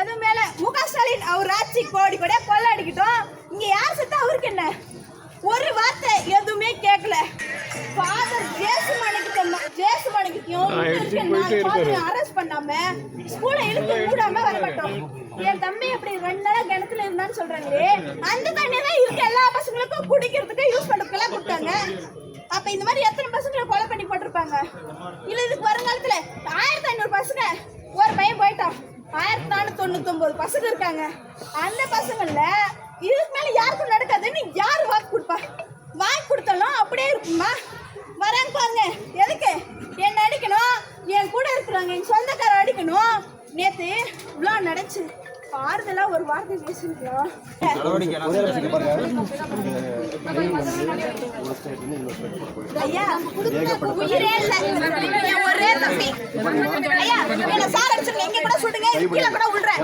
எது மேல முக ஸ்டாலின் அவர் ஆட்சி கோடி கூட கொள்ளடிக்கட்டும். இங்க யார் செத்தா அவருக்கு என்ன? ஒரு வார்த்தை எதுவுமே கேட்கல ஃபாதர் ஜேசுமணிக்கு ஜேசுமணிக்கும் அரெஸ்ட் பண்ணாம ஸ்கூல இழுத்து மூடாம வர மாட்டோம் என் தம்பி அப்படி ரெண்டு நாளா கிணத்துல இருந்தான்னு சொல்றாங்களே அந்த தண்ணி தான் இருக்க எல்லா பசங்களுக்கும் குடிக்கிறதுக்கு யூஸ் பண்றதுக்கெல்லாம் கொடுத்தாங்க. அப்ப இந்த மாதிரி எத்தனை பசங்களை கொலை பண்ணி போட்டிருப்பாங்க? இல்ல இதுக்கு வருங்காலத்துல ஆயிரத்தி பசங்க இருக்காங்க. அந்த பசங்கள்ல இதுக்கு மேல யாருக்கும் நடக்காதுன்னு யார் வாக்கு கொடுப்பா? வாக்கு கொடுத்தாலும் அப்படியே இருக்குமா வராங்க பாருங்க. எதுக்கு? என்ன அடிக்கணும். என் கூட இருக்கிறவங்க என் சொந்தக்கார அடிக்கணும். நேத்து இவ்வளோ நடச்சு ஆறுதலா ஒரு வார்த்தை பேசிருக்கோம் ஐயா உயிரே இல்லை. ஒரே தம்பி ஐயா கீழே கூட விடுறேன்